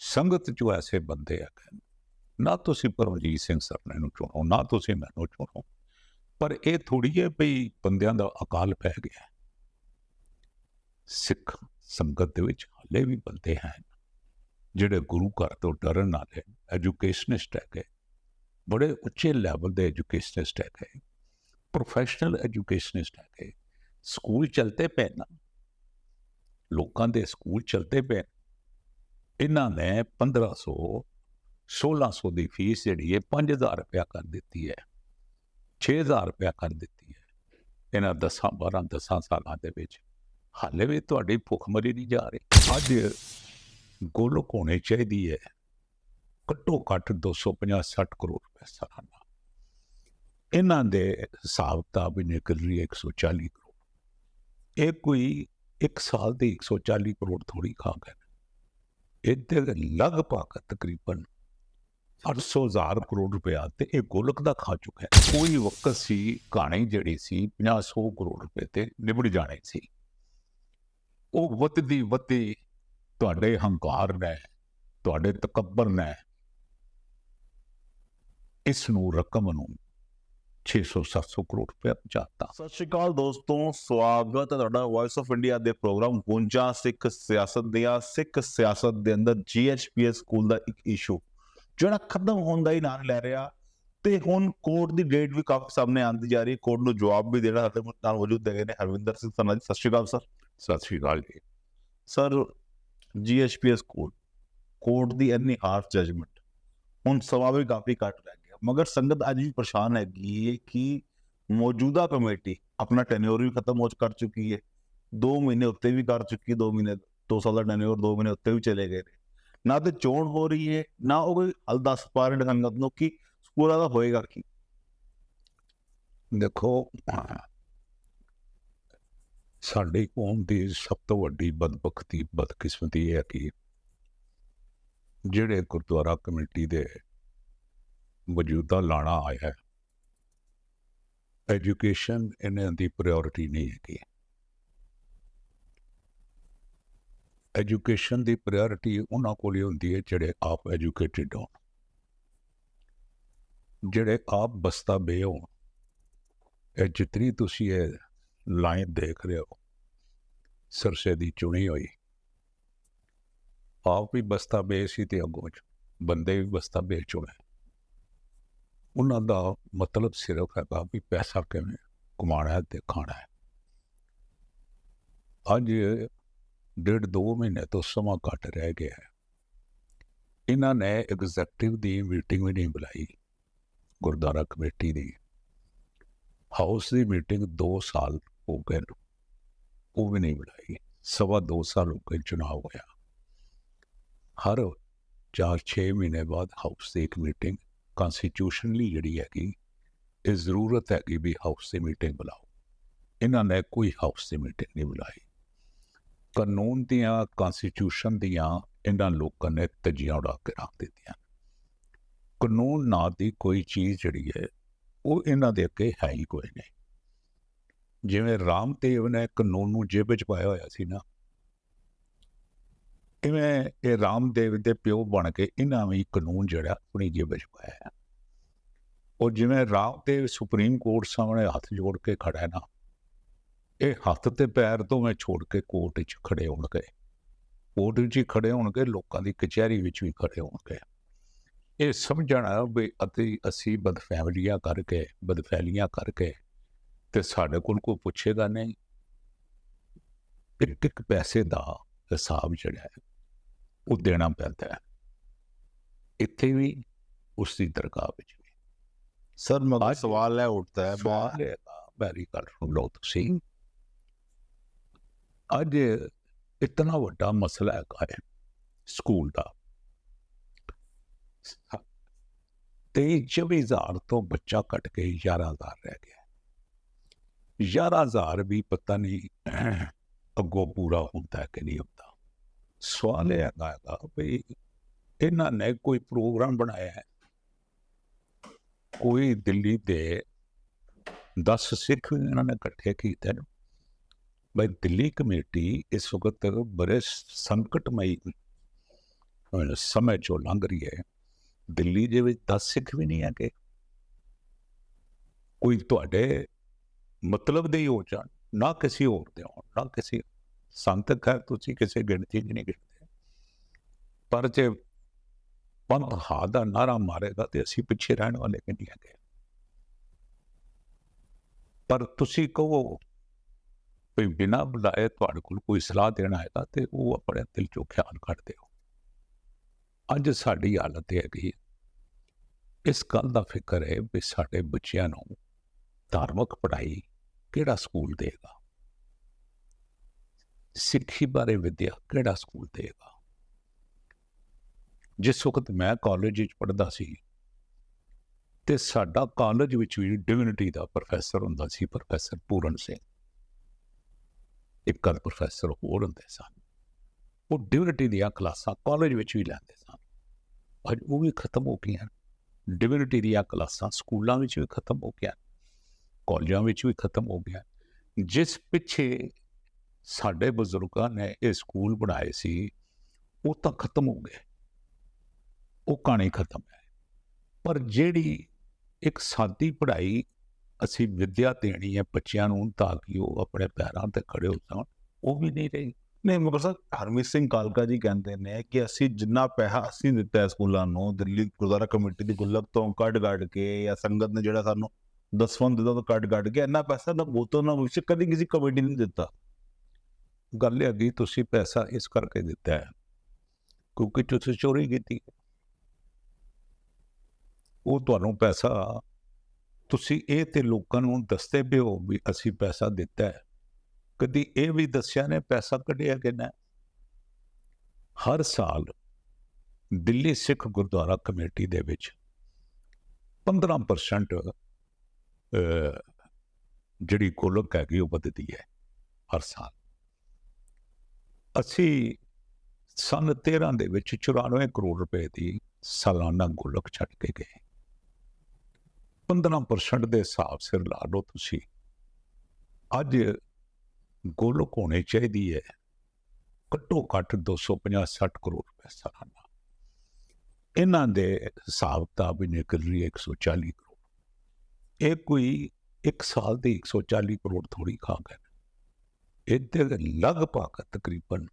ਸੰਗਤ ਚ ਐਸੇ ਬੰਦੇ ਆ ਨਾ ਤੁਸੀਂ ਪਰਮਜੀਤ ਸਿੰਘ ਸਰਨੇ ਨੂੰ ਚੁਣੋ, ਨਾ ਤੁਸੀਂ ਮੈਨੂੰ ਚੁਣੋ, ਪਰ ਇਹ ਥੋੜੀ ਹੈ ਵੀ ਬੰਦਿਆਂ ਦਾ ਅਕਾਲ ਪੈ ਗਿਆ। ਸਿੱਖ ਸੰਗਤ ਦੇ ਵਿੱਚ ਹਲੇ ਵੀ ਬੰਦੇ ਹਨ ਜਿਹੜੇ ਗੁਰੂ ਘਰ ਤੋਂ ਡਰਨ ਵਾਲੇ ਐਜੂਕੇਸ਼ਨਿਸਟ ਹੈਗੇ, ਬੜੇ ਉੱਚੇ ਲੈਵਲ ਦੇ ਐਜੂਕੇਸ਼ਨਿਸਟ ਹੈਗੇ ਪ੍ਰੋਫੈਸ਼ਨਲ ਐਜੂਕੇਸ਼ਨਿਸਟ ਹੈਗੇ ਸਕੂਲ ਚਲਤੇ ਪਏ ਨਾ। ਲੋਕਾਂ ਦੇ ਸਕੂਲ ਚਲਤੇ ਪਏ ਇਹਨਾਂ ਨੇ 1500 1600 ਦੀ ਫੀਸ ਜਿਹੜੀ ਹੈ 5000 ਰੁਪਇਆ ਕਰ ਦਿੱਤੀ ਹੈ। 6000 ਰੁਪਇਆ ਕਰ ਦਿੱਤੀ ਹੈ। ਇਹਨਾਂ 10 12 10 ਸਾਲਾਂ ਦੇ ਵਿੱਚ। ਹਾਲੇ ਵੀ ਤੁਹਾਡੀ ਭੁੱਖਮਰੀ ਨਹੀਂ ਜਾ ਰਹੀ। ਅੱਜ ਗੋਲਕ ਹੋਣੀ ਚਾਹੀਦੀ ਹੈ। ਘੱਟੋ ਘੱਟ 250 60 ਕਰੋੜ ਰੁਪਏ ਸਾਲਾਨਾ। ਇਹਨਾਂ ਦੇ ਹਿਸਾਬ ਕਿਤਾਬ ਹੀ ਨਿਕਲ ਰਹੀ ਹੈ 140 ਕਰੋੜ। ਇਹ ਕੋਈ ਇੱਕ ਸਾਲ ਦੇ 140 ਕਰੋੜ ਥੋੜੀ ਖਾ ਗਏ। ਇੱਥੇ ਲਗਭਗ ਤਕਰੀਬਨ 800 ਹਜ਼ਾਰ ਕਰੋੜ ਰੁਪਇਆ ਤੇ ਇਹ ਗੋਲਕ ਦਾ ਖਾ ਚੁੱਕਾ ਹੈ। ਕੋਈ ਵਕਤ ਸੀ ਕਹਾਣੀ ਜਿਹੜੀ ਸੀ 50 ਕਰੋੜ ਰੁਪਏ ਤੇ ਨਿਬੜ ਜਾਣੇ ਸੀ। ਉਹ ਵੱਧਦੀ ਵੱਧਦੀ ਤੁਹਾਡੇ ਹੰਕਾਰ ਨੇ, ਤੁਹਾਡੇ ਤਕੱਬਰ ਨੇ ਇਸ ਨੂੰ ਰਕਮ ਨੂੰ 600 700 ਕਰੋੜ ਰੁਪਏ ਪਹੁੰਚਾਤਾ ਸਤਿ ਸ਼੍ਰੀ ਅਕਾਲ ਦੋਸਤੋ ਸਵਾਗਤ ਹੈ ਤੁਹਾਡਾ ਵੌਇਸ ਆਫ ਇੰਡੀਆ ਦੇ ਪ੍ਰੋਗਰਾਮ ਗੁੰਜਾ ਸਿੱਖ ਸਿਆਸਤ ਦੀਆਂ ਸਿੱਖ ਸਿਆਸਤ ਦੇ ਅੰਦਰ ਜੀਐਚਪੀਐਸ ਸਕੂਲ ਦਾ ਇੱਕ ਇਸ਼ੂ ਜਿਹੜਾ ਖਤਮ ਹੋਣ ਦਾ ਹੀ ਨਾਂ ਲੈ ਰਿਹਾ ਤੇ ਹੁਣ ਕੋਰਟ ਦੀ ਡੇਟ ਵੀ ਕਾਫੀ ਸਾਹਮਣੇ ਆਉਂਦੀ ਜਾ ਰਹੀ ਹੈ। ਕੋਰਟ ਨੂੰ ਜਵਾਬ ਵੀ ਦੇਣਾ ਸਾਡੇ ਨਾਲ ਮੌਜੂਦ ਹੈਗੇ ਨੇ ਹਰਵਿੰਦਰ ਸਿੰਘ ਸਨਾ ਜੀ। ਸਤਿ ਸ਼੍ਰੀ ਅਕਾਲ sir. Sat Sri Akal ji. Sir GHPS court court ਦੀ ਇੰਨੀ ਹਾਰਸ਼ ਜਜਮੈਂਟ ਹੁਣ ਸਮਾਂ ਵੀ ਕਾਫੀ ਘੱਟ ਰਹਿ। ਮਗਰ ਸੰਗਤ ਅੱਜ ਵੀ ਪਰੇਸ਼ਾਨ ਹੈਗੀ ਹੈ ਕਿ ਮੌਜੂਦਾ ਕਮੇਟੀ ਆਪਣਾ ਟੈਨਿਓਰ ਵੀ ਖਤਮ ਹੋ ਕਰ ਚੁੱਕੀ ਹੈ 2 ਮਹੀਨੇ ਉੱਤੇ ਵੀ ਕਰ ਚੁੱਕੀ 2 ਮਹੀਨੇ 2 ਸਾਲ ਦਾ ਟੈਨਿਓਰ 2 ਮਹੀਨੇ ਉੱਤੇ ਵੀ ਚਲੇ ਗਏ ਨੇ ਨਾ ਤੇ ਚੋਣ ਹੋ ਰਹੀ ਹੈ ਨਾ ਉਹ ਕੋਈ ਹਲ ਦੱਸ ਪਾ ਰਹੇ ਸੰਗਤ ਨੂੰ ਕਿ ਸਕੂਲਾਂ ਦਾ ਹੋਏਗਾ ਕੀ ਦੇਖੋ ਸਾਡੀ ਕੌਮ ਦੀ ਸਭ ਤੋਂ ਵੱਡੀ ਬਦਬਖਤੀ ਬਦਕਿਸਮਤੀ ਇਹ ਹੈ ਕਿ ਜਿਹੜੇ ਗੁਰਦੁਆਰਾ ਕਮੇਟੀ ਦੇ ਵਜੂਦਾ ਲਾਣਾ ਆਇਆ ਹੈ। ਐਜੂਕੇਸ਼ਨ ਇਹਨਾਂ ਦੀ ਪ੍ਰਾਇੋਰਟੀ ਨਹੀਂ ਹੈਗੀ। ਐਜੂਕੇਸ਼ਨ ਦੀ ਪ੍ਰਾਇੋਰਟੀ ਉਹਨਾਂ ਕੋਲ ਹੀ ਹੁੰਦੀ ਹੈ ਜਿਹੜੇ ਆਪ ਐਜੂਕੇਟਿਡ ਹੋਣ। ਜਿਹੜੇ ਆਪ ਬਸਤਾ ਬੇ ਹੋਣ। ਇਹ ਜਿਤਨੀ ਤੁਸੀਂ ਇਹ ਲਾਈਨ ਦੇਖ ਰਹੇ ਹੋ, ਸਰਸੇ ਦੀ ਚੁਣੀ ਹੋਈ, ਆਪ ਵੀ ਬਸਤਾ ਬੇ ਸੀ ਤੇ ਅੱਗੋਂ ਚ, ਬੰਦੇ ਵੀ ਬਸਤਾ ਬੇ ਚੁਣੇ। ਉਹਨਾਂ ਦਾ ਮਤਲਬ ਸਿਰਫ ਹੈਗਾ ਵੀ ਪੈਸਾ ਕਿਵੇਂ ਕਮਾਉਣਾ ਹੈ ਤੇ ਖਾਣਾ ਹੈ। ਅੱਜ ਡੇਢ ਦੋ ਮਹੀਨੇ ਤੋਂ ਸਮਾਂ ਘੱਟ ਰਹਿ ਗਿਆ ਹੈ। ਇਹਨਾਂ ਨੇ ਐਗਜ਼ੈਕਟਿਵ ਦੀ ਮੀਟਿੰਗ ਵੀ ਨਹੀਂ ਬੁਲਾਈ, ਗੁਰਦੁਆਰਾ ਕਮੇਟੀ ਦੀ। ਹਾਊਸ ਦੀ ਮੀਟਿੰਗ 2 ਸਾਲ ਹੋ ਗਏ ਉਹ ਵੀ ਨਹੀਂ ਬੁਲਾਈ। ਸਵਾ 2 ਸਾਲ ਹੋ ਗਏ ਚੁਣਾਵ ਹੋਇਆ। ਹਰ 4-6 ਮਹੀਨੇ ਬਾਅਦ ਹਾਊਸ ਦੀ ਇੱਕ ਮੀਟਿੰਗ ਕਨਸਟੀਟਿਊਸ਼ਨਲੀ ਜਿਹੜੀ ਹੈਗੀ, ਇਹ ਜ਼ਰੂਰਤ ਹੈਗੀ ਵੀ ਹਾਊਸ ਦੀ ਮੀਟਿੰਗ ਬੁਲਾਓ। ਇਹਨਾਂ ਨੇ ਕੋਈ ਹਾਊਸ ਦੀ ਮੀਟਿੰਗ ਨਹੀਂ ਬੁਲਾਈ। ਕਾਨੂੰਨ ਦੀਆਂ ਕਨਸਟੀਟਿਊਸ਼ਨ ਦੀਆਂ ਇਹਨਾਂ ਲੋਕਾਂ ਨੇ ਤਜੀਆਂ ਉਡਾ ਕੇ ਰੱਖ ਦਿੱਤੀਆਂ। ਕਾਨੂੰਨ ਨਾਂ ਦੀ ਕੋਈ ਚੀਜ਼ ਜਿਹੜੀ ਹੈ, ਉਹ ਇਹਨਾਂ ਦੇ ਅੱਗੇ ਹੈ ਹੀ ਕੋਈ ਨਹੀਂ। ਜਿਵੇਂ ਰਾਮਦੇਵ ਨੇ ਕਾਨੂੰਨ ਨੂੰ ਜੇਬ ਵਿੱਚ ਪਾਇਆ ਹੋਇਆ ਸੀ ਨਾ ਇਵੇਂ ਇਹ ਰਾਮਦੇਵ ਦੇ ਪਿਓ ਬਣ ਕੇ ਇਹਨਾਂ ਵੀ ਕਾਨੂੰਨ ਜਿਹੜਾ ਆਪਣੀ ਜੇਬ ਵਿੱਚ ਪਾਇਆ ਉਹ ਜਿਵੇਂ ਰਾਮਦੇਵ ਸੁਪਰੀਮ ਕੋਰਟ ਸਾਹਮਣੇ ਹੱਥ ਜੋੜ ਕੇ ਖੜਾ ਹੈ ਨਾ, ਇਹ ਹੱਥ ਤੇ ਪੈਰ ਤੋਂ ਮੈਂ ਛੋੜ ਕੇ ਕੋਰਟ 'ਚ ਖੜੇ ਹੋਣਗੇ। ਕੋਰਟ ਵਿੱਚ ਹੀ ਖੜੇ ਹੋਣਗੇ, ਲੋਕਾਂ ਦੀ ਕਚਹਿਰੀ ਵਿੱਚ ਵੀ ਖੜੇ ਹੋਣਗੇ। ਇਹ ਸਮਝਣਾ ਵੀ ਅਤੇ ਅਸੀਂ ਬਦਫੈਮਲੀਆਂ ਕਰਕੇ, ਬਦਫੈਲੀਆਂ ਕਰਕੇ ਤੇ ਸਾਡੇ ਕੋਲ ਕੋਈ ਪੁੱਛੇਗਾ ਨਹੀਂ। ਇੱਕ ਇੱਕ ਪੈਸੇ ਦਾ ਹਿਸਾਬ ਜਿਹੜਾ ਹੈ। ਉਹ ਦੇਣਾ ਪੈਂਦਾ ਹੈ। ਇੱਥੇ ਵੀ ਉਸ ਦੀ ਦਰਗਾਹ ਵਿੱਚ ਵੀ। ਸਰ ਮਗਰ ਸਵਾਲ ਹੈ ਉੱਠਦਾ ਹੈ ਸਵਾਲ ਹੈ ਗੱਲ ਸੁਣ ਲਓ ਤੁਸੀਂ। ਅੱਜ ਇਤਨਾ ਵੱਡਾ ਮਸਲਾ ਹੈ ਸਕੂਲ ਦਾ। ਤੇ ਚੌਵੀ ਹਜ਼ਾਰ ਤੋਂ ਬੱਚਾ ਕੱਟ ਕੇ 11000 ਰਹਿ ਗਿਆ 11000 ਵੀ ਪਤਾ ਨਹੀਂ ਅੱਗੋਂ ਪੂਰਾ ਹੁੰਦਾ ਕਿ ਨਹੀਂ ਹੁੰਦਾ। ਸਵਾਲ ਇਹ ਹੈਗਾ ਹੈਗਾ ਵੀ ਇਹਨਾਂ ਨੇ ਕੋਈ ਪ੍ਰੋਗਰਾਮ ਬਣਾਇਆ ਹੈ? ਕੋਈ ਦਿੱਲੀ ਦੇ 10 ਸਿੱਖ ਇਹਨਾਂ ਨੇ ਇਕੱਠੇ ਕੀਤੇ ਨੇ। ਬਈ ਦਿੱਲੀ ਕਮੇਟੀ ਇਸ ਵਕਤ ਬੜੇ ਸੰਕਟਮਈ ਸਮੇਂ ਚੋਂ ਲੰਘ ਰਹੀ ਹੈ। ਦਿੱਲੀ ਦੇ ਵਿੱਚ 10 ਸਿੱਖ ਵੀ ਨਹੀਂ ਹੈਗੇ। ਕੋਈ ਤੁਹਾਡੇ ਮਤਲਬ ਦੇ ਹੀ ਹੋ ਜਾਣ, ਨਾ ਕਿਸੇ ਹੋਰ ਦੇ ਹੋਣ, ਨਾ ਕਿਸੇ ਸੰਤ ਖੈਰ ਤੁਸੀਂ ਕਿਸੇ ਗਿਣਤੀ 'ਚ ਨਹੀਂ ਗਿਣਦੇ। ਪਰ ਜੇ ਪੰਥ ਹਾ ਦਾ ਨਾਰਾ ਮਾਰੇਗਾ ਤੇ ਅਸੀਂ ਪਿੱਛੇ ਰਹਿਣ ਵਾਲੇ ਨਹੀਂ ਹੈਗੇ? ਪਰ ਤੁਸੀਂ ਕਹੋ ਵੀ ਬਿਨਾਂ ਬੁਲਾਏ ਤੁਹਾਡੇ ਕੋਲ ਕੋਈ ਸਲਾਹ ਦੇਣਾ ਹੈਗਾ ਤੇ ਉਹ ਆਪਣੇ ਦਿਲ ਚੋਂ ਖਿਆਲ ਕੱਢ ਦਿਓ ਅੱਜ ਸਾਡੀ ਹਾਲਤ ਇਹ ਹੈਗੀ ਇਸ ਗੱਲ ਦਾ ਫਿਕਰ ਹੈ ਵੀ ਸਾਡੇ ਬੱਚਿਆਂ ਨੂੰ ਧਾਰਮਿਕ ਪੜ੍ਹਾਈ ਕਿਹੜਾ ਸਕੂਲ ਦੇਗਾ ਸਿੱਖੀ ਬਾਰੇ ਵਿਦਿਆ ਕਿਹੜਾ ਸਕੂਲ ਦੇਗਾ? ਜਿਸ ਵਕਤ ਮੈਂ ਕਾਲਜ ਵਿੱਚ ਪੜ੍ਹਦਾ ਸੀ ਤੇ ਸਾਡਾ ਕਾਲਜ ਵਿੱਚ ਵੀ ਡਿਵਿਨਿਟੀ ਦਾ ਪ੍ਰੋਫੈਸਰ ਹੁੰਦਾ ਸੀ ਪ੍ਰੋਫੈਸਰ ਪੂਰਨ ਸਿੰਘ। ਇੱਕ ਕਰ ਪ੍ਰੋਫੈਸਰ ਹੋਰ ਹੁੰਦੇ ਸਨ। ਉਹ ਡਿਵਿਨਿਟੀ ਦੀਆਂ ਕਲਾਸਾਂ ਕਾਲਜ ਵਿੱਚ ਵੀ ਲੈਂਦੇ ਸਨ। ਅੱਜ ਉਹ ਵੀ ਖਤਮ ਹੋ ਗਈਆਂ। ਡਿਵਿਨਿਟੀ ਦੀਆਂ ਕਲਾਸਾਂ ਸਕੂਲਾਂ ਵਿੱਚ ਵੀ ਖਤਮ ਹੋ ਗਿਆ ਕਾਲਜਾਂ ਵਿੱਚ ਵੀ ਖਤਮ ਹੋ ਗਿਆ ਜਿਸ ਪਿੱਛੇ ਸਾਡੇ ਬਜ਼ੁਰਗਾਂ ਨੇ ਇਹ ਸਕੂਲ ਬਣਾਏ ਸੀ, ਉਹ ਤਾਂ ਖਤਮ ਹੋ ਗਏ। ਉਹ ਕਹਾਣੀ ਖਤਮ ਹੈ। ਪਰ ਜਿਹੜੀ ਇੱਕ ਸਾਦੀ ਪੜ੍ਹਾਈ ਅਸੀਂ ਵਿਦਿਆ ਦੇਣੀ ਹੈ ਬੱਚਿਆਂ ਨੂੰ ਤਾਂ ਕਿ ਉਹ ਆਪਣੇ ਪੈਰਾਂ ਤੇ ਖੜੇ ਹੋ ਜਾਣ, ਉਹ ਵੀ ਨਹੀਂ ਰਹੀ। ਨਹੀਂ, ਮਗਰ ਸਰ, ਹਰਮੀਤ ਸਿੰਘ ਕਾਲਕਾ ਜੀ ਕਹਿੰਦੇ ਨੇ ਕਿ ਅਸੀਂ ਜਿੰਨਾ ਪੈਸਾ ਅਸੀਂ ਦਿੱਤਾ ਸਕੂਲਾਂ ਨੂੰ, ਦਿੱਲੀ ਗੁਰਦੁਆਰਾ ਕਮੇਟੀ ਦੀ ਗੁੱਲਕ ਤੋਂ ਕੱਢ ਕੱਢ ਕੇ ਜਾਂ ਸੰਗਤ ਨੇ ਜਿਹੜਾ ਸਾਨੂੰ ਦਸਵੰਦ ਦਿੱਤਾ ਤੋਂ ਕੱਢ ਕੱਢ ਕੇ ਇੰਨਾ ਪੈਸਾ ਨਾ ਬੋਤੋਂ ਨਾ ਵਿਸ਼ ਕਦੀ ਕਿਸੇ ਕਮੇਟੀ ਨੇ ਦਿੱਤਾ। ਗੱਲ ਇਹ ਹੈਗੀ ਤੁਸੀਂ ਪੈਸਾ ਇਸ ਕਰਕੇ ਦਿੱਤਾ ਹੈ, ਕਿਉਂਕਿ ਤੁਸੀਂ ਚੋਰੀ ਕੀਤੀ। ਉਹ ਤੁਹਾਨੂੰ ਪੈਸਾ, ਤੁਸੀਂ ਇਹ ਤੇ ਲੋਕਾਂ ਨੂੰ ਦੱਸਦੇ ਪਿਓ ਵੀ ਅਸੀਂ ਪੈਸਾ ਦਿੱਤਾ ਹੈ। ਕਦੀ ਇਹ ਵੀ ਦੱਸਿਆ ਨੇ ਪੈਸਾ ਕੱਢਿਆ ਕਿੰਨਾ ਹਰ ਸਾਲ ਦਿੱਲੀ ਸਿੱਖ ਗੁਰਦੁਆਰਾ ਕਮੇਟੀ ਦੇ ਵਿੱਚ 15% ਜਿਹੜੀ ਗੋਲਕ ਹੈਗੀ ਉਹ ਵੱਧਦੀ ਹੈ ਹਰ ਸਾਲ। ਅਸੀਂ ਸਨ 13 ਦੇ ਵਿੱਚ 94 ਕਰੋੜ ਰੁਪਏ ਦੀ ਸਾਲਾਨਾ ਗੋਲਕ ਛੱਡ ਕੇ ਗਏ। 15% ਦੇ ਹਿਸਾਬ ਸਿਰ ਲਾ ਲਓ ਤੁਸੀਂ। ਅੱਜ ਗੋਲਕ ਹੋਣੀ ਚਾਹੀਦੀ ਹੈ। ਘੱਟੋ ਘੱਟ 250 60 ਕਰੋੜ ਰੁਪਏ ਸਾਲਾਨਾ। ਇਹਨਾਂ ਦੇ ਹਿਸਾਬ ਤਾਂ ਵੀ ਨਿਕਲ ਰਹੀ ਹੈ 140 ਕਰੋੜ। ਇਹ ਕੋਈ ਇੱਕ ਸਾਲ ਦੇ 140 ਕਰੋੜ ਥੋੜੀ ਖਾ ਗਏ ਇਹਦੇ ਲਗਭਗ ਤਕਰੀਬਨ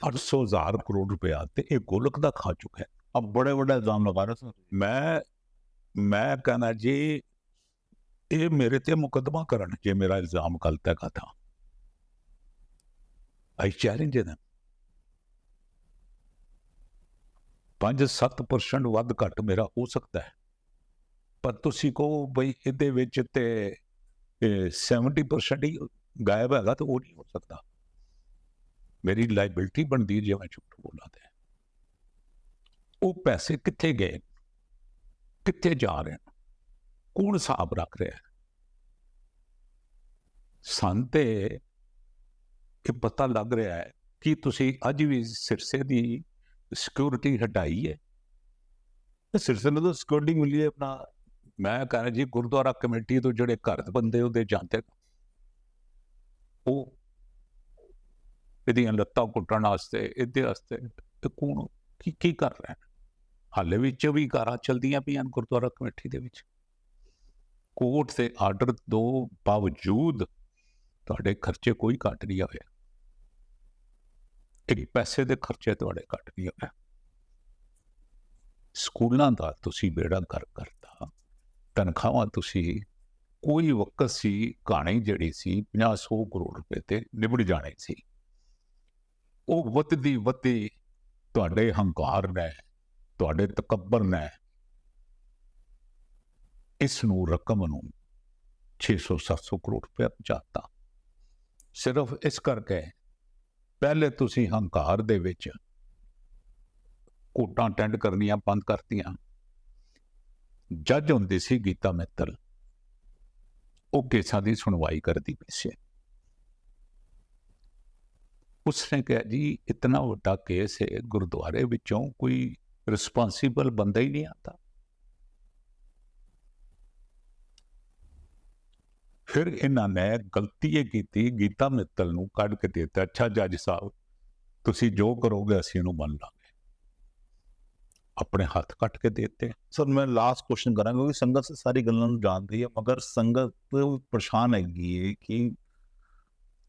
800000 ਕਰੋੜ ਰੁਪਇਆ ਤੇ ਇਹ ਗੋਲਕ ਦਾ ਖਾ ਚੁੱਕਾ ਹੈ। ਅਬ ਬੜੇ ਵੱਡਾ ਇਲਜ਼ਾਮ ਲਗਾ ਰਹੇ ਮੈਂ ਮੈਂ ਕਹਿੰਦਾ ਜੀ, ਇਹ ਮੇਰੇ ਤੇ ਮੁਕਦਮਾ ਕਰਨ, ਜੇ ਮੇਰਾ ਇਲਜ਼ਾਮ ਗਲਤ ਹੈ ਕਥਾ ਆਈ ਚੈਲੰਜ them 5-7% ਵੱਧ ਘੱਟ ਮੇਰਾ ਹੋ ਸਕਦਾ ਹੈ। ਪਰ ਤੁਸੀਂ ਕਹੋ ਬਈ ਇਹਦੇ ਵਿੱਚ ਤੇ 70% ਹੀ ਗਾਇਬ ਹੈਗਾ ਤਾਂ ਉਹ ਨਹੀਂ ਹੋ ਸਕਦਾ। ਮੇਰੀ ਲਾਇਬਿਲਟੀ ਬਣਦੀ ਜੇ ਮੈਂ ਝੂਠ ਬੋਲਾਂ ਤੇ। ਉਹ ਪੈਸੇ ਕਿੱਥੇ ਗਏ? ਕਿੱਥੇ ਜਾ ਰਹੇ? ਨੇ ਕੌਣ ਹਿਸਾਬ ਰੱਖ ਰਿਹਾ? ਹੈ ਸੰਤੇ ਇਹ ਪਤਾ ਲੱਗ ਰਿਹਾ ਹੈ ਕਿ ਤੁਸੀਂ ਅੱਜ ਵੀ ਸਿਰਸੇ ਦੀ ਸਿਕਿਉਰਿਟੀ ਹਟਾਈ ਹੈ। ਸਿਰਸੇ ਨੂੰ ਤਾਂ ਸਿਕਿਉਰਿਟੀ ਮਿਲੀ ਹੈ ਆਪਣਾ। ਮੈਂ ਕਹਿੰਦਾ ਜੀ, ਗੁਰਦੁਆਰਾ ਕਮੇਟੀ ਤੋਂ ਜਿਹੜੇ ਘਰ ਦੇ ਬੰਦੇ ਉਹਦੇ ਜਾਂਦੇ ਉਹ ਇਹਦੀਆਂ ਲੱਤਾਂ ਕੁੱਟਣ ਵਾਸਤੇ, ਇਹਦੇ ਵਾਸਤੇ ਇਹ ਕੀ ਕੀ ਕਰ ਰਿਹਾ ਹੈ? ਹਾਲੇ ਵੀ 24 ਕਾਰਾਂ ਚਲਦੀਆਂ ਪਈਆਂ ਨੇ ਗੁਰਦੁਆਰਾ ਕਮੇਟੀ ਦੇ ਵਿੱਚ। ਕੋਰਟ ਦੇ ਆਰਡਰ ਦੋ ਬਾਵਜੂਦ ਤੁਹਾਡੇ ਖਰਚੇ ਕੋਈ ਘੱਟ ਨਹੀਂ ਹੋਏ। ਇੱਕ ਪੈਸੇ ਦੇ ਖਰਚੇ ਤੁਹਾਡੇ ਘੱਟ ਨਹੀਂ ਹੋਏ। ਸਕੂਲਾਂ ਦਾ ਤੁਸੀਂ ਬੇੜਾ ਕਰ ਕਰਤਾ, ਤਨਖਾਹਾਂ ਤੁਸੀਂ ਕੋਈ ਵਕਤ ਸੀ ਕਹਾਣੀ ਜਿਹੜੀ ਸੀ 50 ਕਰੋੜ ਰੁਪਏ ਤੇ ਨਿਬੜ ਜਾਣੀ ਸੀ। ਉਹ ਵੱਧਦੀ ਵੱਧਦੀ ਤੁਹਾਡੇ ਹੰਕਾਰ ਨੇ, ਤੁਹਾਡੇ ਤਕੱਬਰ ਨੇ ਇਸ ਨੂੰ ਰਕਮ ਨੂੰ 600 700 ਕਰੋੜ ਰੁਪਏ ਪਹੁੰਚਾਤਾ। ਸਿਰਫ ਇਸ ਕਰਕੇ ਪਹਿਲੇ ਤੁਸੀਂ ਹੰਕਾਰ ਦੇ ਵਿੱਚ ਕੋਟਾਂ ਅਟੈਂਡ ਕਰਨੀਆਂ ਬੰਦ ਕਰਤੀਆਂ। ਜੱਜ ਹੁੰਦੀ ਸੀ ਗੀਤਾ ਮਿੱਤਲ ਉਹ ਕੇਸਾਂ ਦੀ ਸੁਣਵਾਈ ਕਰਦੀ ਪਈ ਸੀ। ਉਸਨੇ ਕਿਹਾ, ਜੀ, ਇਤਨਾ ਵੱਡਾ ਕੇਸ ਹੈ, ਗੁਰਦੁਆਰੇ ਵਿੱਚੋਂ ਕੋਈ ਰਿਸਪਾਂਸੀਬਲ ਬੰਦਾ ਹੀ ਨਹੀਂ ਆਤਾ ਫਿਰ ਇਹਨਾਂ ਨੇ ਗਲਤੀ ਇਹ ਕੀਤੀ, ਗੀਤਾ ਮਿੱਤਲ ਨੂੰ ਕੱਢ ਕੇ ਦੇ ਦਿੱਤਾ, ਅੱਛਾ ਜੱਜ ਸਾਹਿਬ, ਤੁਸੀਂ ਜੋ ਕਰੋਗੇ ਅਸੀਂ ਇਹਨੂੰ ਮੰਨ ਲਾਂਗੇ। ਆਪਣੇ ਹੱਥ ਕੱਟ ਕੇ ਦੇ ਦਿੱਤੇ। ਸਰ, ਮੈਂ ਲਾਸਟ ਕੁਐਸਚਨ ਕਰਾਂਗਾ ਕਿਉਂਕਿ ਸੰਗਤ ਸਾਰੀ ਗੱਲਾਂ ਨੂੰ ਜਾਣਦੀ ਹੈ, ਮਗਰ ਸੰਗਤ ਪਰੇਸ਼ਾਨ ਹੈਗੀ ਹੈ ਕਿ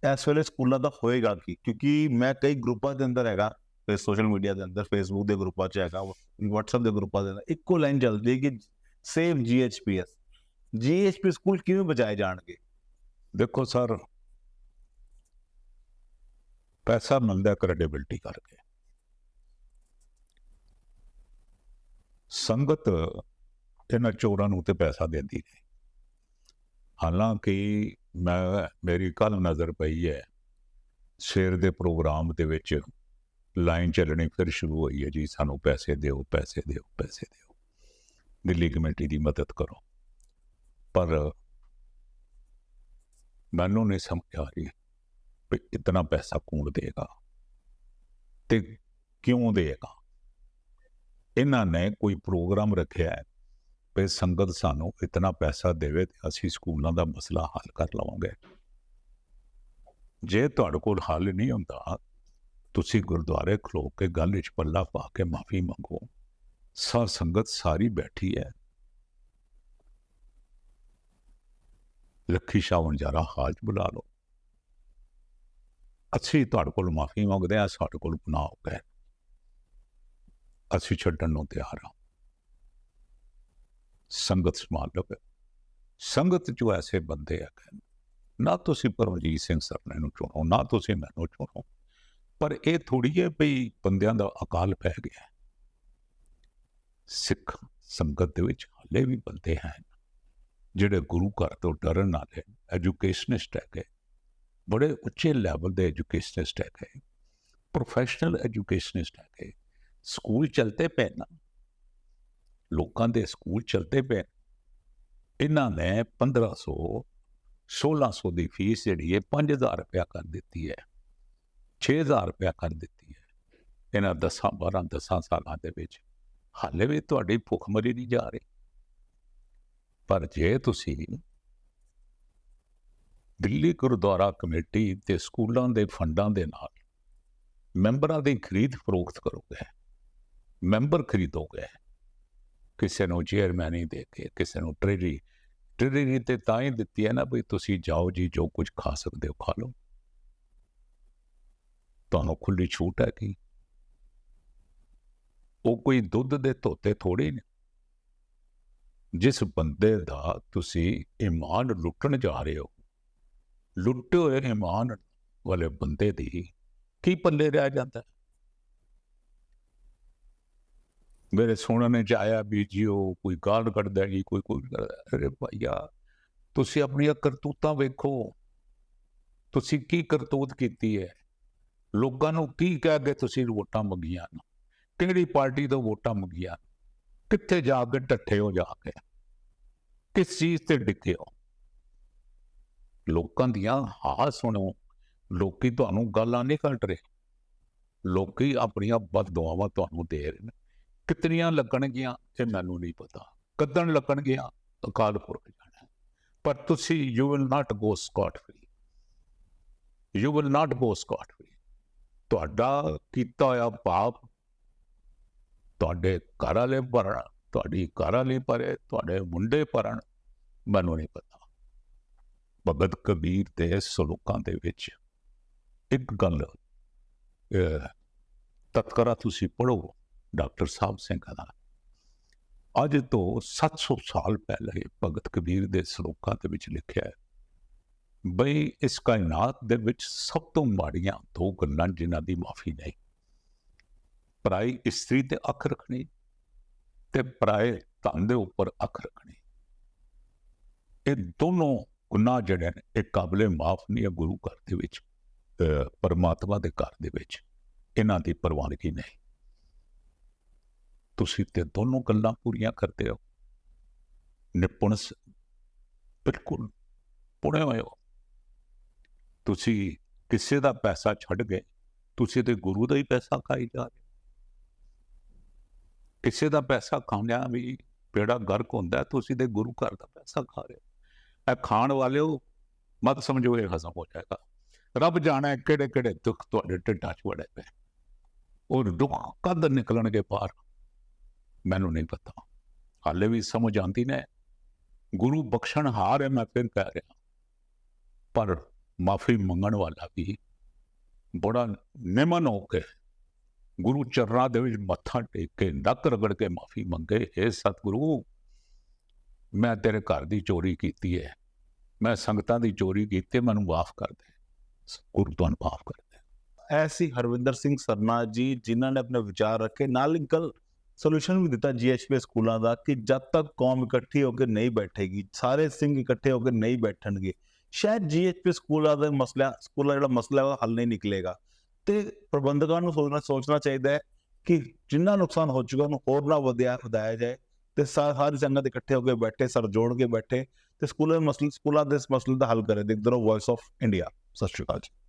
ਇਸ ਵੇਲੇ ਸਕੂਲਾਂ ਦਾ ਹੋਏਗਾ ਕੀ? ਕਿਉਂਕਿ ਮੈਂ ਕਈ ਗਰੁੱਪਾਂ ਦੇ ਅੰਦਰ ਹੈਗਾ, ਤੇ ਸੋਸ਼ਲ ਮੀਡੀਆ ਦੇ ਅੰਦਰ ਫੇਸਬੁੱਕ ਦੇ ਗਰੁੱਪਾਂ 'ਚ ਹੈਗਾ, WhatsApp ਦੇ ਗਰੁੱਪਾਂ ਦੇ ਅੰਦਰ, ਇੱਕੋ ਲਾਈਨ ਚੱਲਦੀ ਹੈ ਕਿ ਸੇਵ ਜੀਐਚਪੀਐਸ ਜੀਐਚਪੀ ਸਕੂਲ ਕਿਵੇਂ ਬਚਾਏ ਜਾਣਗੇ? ਦੇਖੋ ਸਰ, ਪੈਸਾ ਮਿਲਦਾ ਕ੍ਰੈਡੀਬਿਲਟੀ ਕਰਕੇ। ਸੰਗਤ ਇਹਨਾਂ ਚੋਰਾਂ ਨੂੰ ਤੇ ਪੈਸਾ ਦਿੰਦੀ ਨਹੀਂ। ਹਾਲਾਂਕਿ ਮੈਂ, ਮੇਰੀ ਕੱਲ ਨਜ਼ਰ ਪਈ ਹੈ, ਸ਼ੇਰ ਦੇ ਪ੍ਰੋਗਰਾਮ ਦੇ ਵਿੱਚ ਲਾਈਨ ਚੱਲਣੀ ਫਿਰ ਸ਼ੁਰੂ ਹੋਈ ਹੈ, ਜੀ ਸਾਨੂੰ ਪੈਸੇ ਦਿਓ ਪੈਸੇ ਦਿਓ ਪੈਸੇ ਦਿਓ। ਦਿੱਲੀ ਕਮੇਟੀ ਦੀ ਮਦਦ ਕਰੋ। ਪਰ ਮੈਨੂੰ ਨਹੀਂ ਸਮਝ ਆ ਰਹੀ ਵੀ ਇਤਨਾ ਪੈਸਾ ਕੌਣ ਦੇਗਾ ਤੇ ਕਿਉਂ ਦੇਗਾ। ਇਹਨਾਂ ਨੇ ਕੋਈ ਪ੍ਰੋਗਰਾਮ ਰੱਖਿਆ ਹੈ ਵੀ ਸੰਗਤ ਸਾਨੂੰ ਇਤਨਾ ਪੈਸਾ ਦੇਵੇ ਤੇ ਅਸੀਂ ਸਕੂਲਾਂ ਦਾ ਮਸਲਾ ਹੱਲ ਕਰ ਲਵਾਂਗੇ। ਜੇ ਤੁਹਾਡੇ ਕੋਲ ਹੱਲ ਨਹੀਂ ਹੁੰਦਾ, ਤੁਸੀਂ ਗੁਰਦੁਆਰੇ ਖਲੋ ਕੇ ਗੱਲ ਵਿੱਚ ਪੱਲਾ ਪਾ ਕੇ ਮਾਫੀ ਮੰਗੋ। ਸਾਰ ਸੰਗਤ ਸਾਰੀ ਬੈਠੀ ਹੈ। ਲੱਖੀ ਸ਼ਾਹ ਵਣਜਾਰਾ ਹਾਜ ਬੁਲਾ ਲਓ। ਅਸੀਂ ਤੁਹਾਡੇ ਕੋਲ ਮਾਫੀ ਮੰਗਦੇ ਹਾਂ, ਸਾਡੇ ਕੋਲ ਗੁਨਾਹ ਹੋ ਗਏ ਅਸੀਂ ਛੱਡਣ ਨੂੰ ਤਿਆਰ ਹਾਂ। ਸੰਗਤ ਸੰਭਾਲ ਸੰਗਤ ਜੋ ਐਸੇ ਬੰਦੇ ਆ ਨਾ ਤੁਸੀਂ ਪਰਮਜੀਤ ਸਿੰਘ ਸਰਨੇ ਨੂੰ ਚੁਣੋ, ਨਾ ਤੁਸੀਂ ਮੈਨੂੰ ਚੁਣੋ। ਪਰ ਇਹ ਥੋੜੀ ਹੈ ਵੀ ਬੰਦਿਆਂ ਦਾ ਅਕਾਲ ਪੈ ਗਿਆ ਸਿੱਖ ਸੰਗਤ ਦੇ ਵਿੱਚ ਹਲੇ ਵੀ ਬੰਦੇ ਹਨ ਜਿਹੜੇ ਗੁਰੂ ਘਰ ਤੋਂ ਡਰਨ ਵਾਲੇ, ਐਜੂਕੇਸ਼ਨਿਸਟ ਹੈਗੇ। ਬੜੇ ਉੱਚੇ ਲੈਵਲ ਦੇ ਐਜੂਕੇਸ਼ਨਿਸਟ ਹੈਗੇ। ਪ੍ਰੋਫੈਸ਼ਨਲ ਐਜੂਕੇਸ਼ਨਿਸਟ ਹੈਗੇ। ਸਕੂਲ ਚਲਤੇ ਪਏ ਨਾ, ਲੋਕਾਂ ਦੇ ਸਕੂਲ ਚਲਤੇ ਪਏ ਇਹਨਾਂ ਨੇ 1500 1600 ਦੀ ਫੀਸ ਜਿਹੜੀ ਹੈ 5000 ਰੁਪਇਆ ਕਰ ਦਿੱਤੀ ਹੈ 6000 ਰੁਪਇਆ ਕਰ ਦਿੱਤੀ ਹੈ, ਇਹਨਾਂ 10 12 10 ਸਾਲਾਂ ਦੇ ਵਿੱਚ। ਹਾਲੇ ਵੀ ਤੁਹਾਡੀ ਭੁੱਖਮਰੀ ਨਹੀਂ ਜਾ ਰਹੀ। ਪਰ ਜੇ ਤੁਸੀਂ ਦਿੱਲੀ ਗੁਰਦੁਆਰਾ ਕਮੇਟੀ ਤੇ ਸਕੂਲਾਂ ਦੇ ਫੰਡਾਂ ਦੇ ਨਾਲ ਮੈਂਬਰਾਂ ਦੀ ਖਰੀਦ ਫਰੋਖਤ ਕਰੋਗੇ ਮੈਂਬਰ ਖਰੀਦੋਗੇ? ਕਿਸੇ ਨੂੰ ਚੇਅਰਮੈਨ ਹੀ ਦੇ ਕੇ, ਕਿਸੇ ਨੂੰ ਟ੍ਰੇਰੀ ਟ੍ਰੇਰੀ ਤੇ ਤਾਂ ਹੀ ਦਿੱਤੀ ਹੈ ਨਾ ਵੀ ਤੁਸੀਂ ਜਾਓ ਜੀ, ਜੋ ਕੁਝ ਖਾ ਸਕਦੇ ਹੋ ਖਾ ਲਓ। ਤੁਹਾਨੂੰ ਖੁੱਲੀ ਛੂਟ ਹੈ ਕੀ? ਉਹ ਕੋਈ ਦੁੱਧ ਦੇ ਧੋਤੇ ਥੋੜੀ ਨੇ। ਜਿਸ ਬੰਦੇ ਦਾ ਤੁਸੀਂ ਇਮਾਨ ਲੁੱਟਣ ਜਾ ਰਹੇ ਹੋ, ਲੁੱਟੇ ਹੋਏ ਇਮਾਨ ਵਾਲੇ ਬੰਦੇ ਦੀ ਕੀ ਪੱਲੇ ਰਹਿ ਜਾਂਦਾ? ਹੈ? ਮੇਰੇ ਸੁਣਨ ਚ ਆਇਆ ਵੀ ਜੀ, ਉਹ ਕੋਈ ਗਾਲ ਕੱਢਦਾ ਜੀ, ਕੋਈ ਕੋਈ ਕਰਦਾ। ਅਰੇ ਭਈਆ, ਤੁਸੀਂ ਆਪਣੀਆਂ ਕਰਤੂਤਾਂ ਵੇਖੋ। ਤੁਸੀਂ ਕੀ ਕਰਤੂਤ ਕੀਤੀ ਹੈ? ਲੋਕਾਂ ਨੂੰ ਕੀ ਕਹਿ ਕੇ ਤੁਸੀਂ ਵੋਟਾਂ ਮੰਗੀਆਂ ਕਿਹੜੀ ਪਾਰਟੀ ਤੋਂ ਵੋਟਾਂ ਮੰਗੀਆਂ ਕਿੱਥੇ ਜਾ ਕੇ ਟੱਠੇ ਹੋ ਜਾ ਕੇ? ਕਿਸ ਚੀਜ਼ ਤੇ ਡਿੱਗੇ ਹੋ? ਲੋਕਾਂ ਦੀਆਂ ਹਾਂ ਸੁਣੋ। ਲੋਕੀ ਤੁਹਾਨੂੰ ਗੱਲਾਂ ਨਹੀਂ ਕੱਢ ਰਹੇ। ਲੋਕੀ ਆਪਣੀਆਂ ਬਦਦੁਆਵਾਂ ਤੁਹਾਨੂੰ ਦੇ ਰਹੇ ਨੇ। ਕਿਤਨੀਆਂ ਲੱਗਣਗੀਆਂ ਇਹ ਮੈਨੂੰ ਨਹੀਂ ਪਤਾ। ਕਦਣ ਲੱਗਣਗੀਆਂ ਅਕਾਲ ਪੁਰਖ ਜਾਣੇ। ਪਰ ਤੁਸੀਂ you will not go scot free you will not go scot free ਤੁਹਾਡਾ ਕੀਤਾ ਹੋਇਆ ਪਾਪ ਤੁਹਾਡੇ ਘਰ ਵਾਲੇ ਭਰਨ ਤੁਹਾਡੀ ਘਰ ਵਾਲੀ ਭਰੇ, ਤੁਹਾਡੇ ਮੁੰਡੇ ਭਰਨ ਮੈਨੂੰ ਨਹੀਂ ਪਤਾ। ਭਗਤ ਕਬੀਰ ਦੇ ਸਲੋਕਾਂ ਦੇ ਵਿੱਚ ਇੱਕ ਗੱਲ ਤਤਕਰਾ ਤੁਸੀਂ ਪੜੋ ਡਾਕਟਰ ਸਾਹਿਬ ਸਿੰਘ ਦਾ। ਅੱਜ ਤੋਂ 700 ਸਾਲ ਪਹਿਲੇ ਭਗਤ ਕਬੀਰ ਦੇ ਸਲੋਕਾਂ ਦੇ ਵਿੱਚ ਲਿਖਿਆ ਹੈ, ਬਈ ਇਸ ਕਾਇਨਾਤ ਦੇ ਵਿੱਚ ਸਭ ਤੋਂ ਮਾੜੀਆਂ ਦੋ ਗੱਲਾਂ ਜਿਨ੍ਹਾਂ ਦੀ ਮਾਫੀ ਨਹੀਂ। ਪਰਾਈ ਇਸਤਰੀ ਤੇ ਅੱਖ ਰੱਖਣੀ ਤੇ ਪਰਾਏ ਧਨ ਦੇ ਉੱਪਰ ਅੱਖ ਰੱਖਣੀ। ਇਹ ਦੋਨੋਂ ਗੁਨਾਹ ਜਿਹੜੇ ਨੇ, ਇਹ ਕਾਬਲੇ ਮਾਫ ਨਹੀਂ ਹੈ ਗੁਰੂ ਘਰ ਦੇ ਵਿੱਚ ਪਰਮਾਤਮਾ ਦੇ ਘਰ ਦੇ ਵਿੱਚ। ਇਹਨਾਂ ਦੀ ਪ੍ਰਵਾਨਗੀ ਨਹੀਂ। ਤੁਸੀਂ ਤੇ ਦੋਨੋਂ ਗੱਲਾਂ ਪੂਰੀਆਂ ਕਰਦੇ ਹੋ। ਨਿਪੁੰਨ ਬਿਲਕੁਲ ਪੁਣੇ ਹੋਏ ਹੋ। ਤੁਸੀਂ ਕਿਸੇ ਦਾ ਪੈਸਾ ਛੱਡ ਗਏ ਤੁਸੀਂ ਤੇ ਗੁਰੂ ਦਾ ਹੀ ਪੈਸਾ ਖਾਈ ਜਾ ਰਹੇ ਹੋ। ਕਿਸੇ ਦਾ ਪੈਸਾ ਖਾਣਿਆ ਵੀ ਬੇੜਾ ਗਰਕ ਹੁੰਦਾ, ਤੁਸੀਂ ਤੇ ਗੁਰੂ ਘਰ ਦਾ ਪੈਸਾ ਖਾ ਰਹੇ ਹੋ। ਇਹ ਖਾਣ ਵਾਲਿਓ ਮਤ ਸਮਝੋ ਇਹ ਹਜ਼ਮ ਹੋ ਜਾਏਗਾ। ਰੱਬ ਜਾਣੇ ਕਿਹੜੇ ਕਿਹੜੇ ਦੁੱਖ ਤੁਹਾਡੇ ਢਿੱਡਾਂ 'ਚ ਵੜੇ ਪਏ। ਉਹ ਦੁੱਖ ਕਦ ਨਿਕਲਣਗੇ ਬਾਹਰ ਮੈਨੂੰ ਨਹੀਂ ਪਤਾ। ਹਾਲੇ ਵੀ ਸਮਝ ਆਉਂਦੀ ਨੇ, ਗੁਰੂ ਬਖਸ਼ਣਹਾਰ ਹੈ, ਮੈਂ ਫਿਰ ਕਹਿ ਰਿਹਾ। ਪਰ ਮਾਫੀ ਮੰਗਣ ਵਾਲਾ ਵੀ ਬੜਾ ਨਿਮਨ ਹੋ ਕੇ ਗੁਰੂ ਚਰਨਾਂ ਦੇ ਵਿੱਚ ਮੱਥਾ ਟੇਕ ਕੇ, ਨੱਕ ਰਗੜ ਕੇ ਮਾਫੀ ਮੰਗੇ ਇਹ ਸਤਿਗੁਰੂ, ਮੈਂ ਤੇਰੇ ਘਰ ਦੀ ਚੋਰੀ ਕੀਤੀ ਹੈ। ਮੈਂ ਸੰਗਤਾਂ ਦੀ ਚੋਰੀ ਕੀਤੀ, ਮੈਨੂੰ ਮਾਫ ਕਰ ਦੇ। ਗੁਰੂ ਤੁਹਾਨੂੰ ਮਾਫ ਕਰ ਦੇ। ਐਸੀ ਹਰਵਿੰਦਰ ਸਿੰਘ ਸਰਨਾ ਜੀ, ਜਿਨ੍ਹਾਂ ਨੇ ਆਪਣੇ ਵਿਚਾਰ ਰੱਖੇ, ਨਾਲ ਇੱਕ ਗੱਲ ਸੋਲੂਸ਼ਨ ਵੀ ਦਿੱਤਾ ਜੀਐਚਪੀ ਸਕੂਲਾਂ ਦਾ ਕਿ ਜਦ ਤੱਕ ਕੌਮ ਇਕੱਠੀ ਹੋ ਕੇ ਨਹੀਂ ਬੈਠੇਗੀ, ਸਾਰੇ ਸਿੰਘ ਇਕੱਠੇ ਹੋ ਕੇ ਨਹੀਂ ਬੈਠਣਗੇ, ਸ਼ਾਇਦ ਜੀਐਚਪੀ ਸਕੂਲਾਂ ਦਾ ਮਸਲਾ, ਸਕੂਲਾਂ ਦਾ ਜਿਹੜਾ ਮਸਲਾ ਹੈ ਹੱਲ ਨਹੀਂ ਨਿਕਲੇਗਾ। ਤੇ ਪ੍ਰਬੰਧਕਾਂ ਨੂੰ ਸੋਚਣਾ ਸੋਚਣਾ ਚਾਹੀਦਾ ਹੈ ਕਿ ਜਿੰਨਾ ਨੁਕਸਾਨ ਹੋ ਚੁੱਕਾ ਉਹਨੂੰ ਹੋਰ ਨਾ ਵਧਿਆ, ਵਧਾਇਆ ਜਾਏ ਤੇ ਸਾਰੀ ਸੰਗਤ ਇਕੱਠੇ ਹੋ ਕੇ ਬੈਠੇ, ਸਰ ਜੋੜ ਕੇ ਬੈਠੇ ਤੇ ਸਕੂਲਾਂ ਦੇ ਮਸਲੇ, ਸਕੂਲਾਂ ਦੇ ਇਸ ਮਸਲੇ ਦਾ ਹੱਲ ਕਰੇ। ਦੇਖਦੇ ਰਹੋ ਵੌਇਸ ਆਫ ਇੰਡੀਆ ਸਤਿ ਸ਼੍ਰੀ ਅਕਾਲ ਜੀ।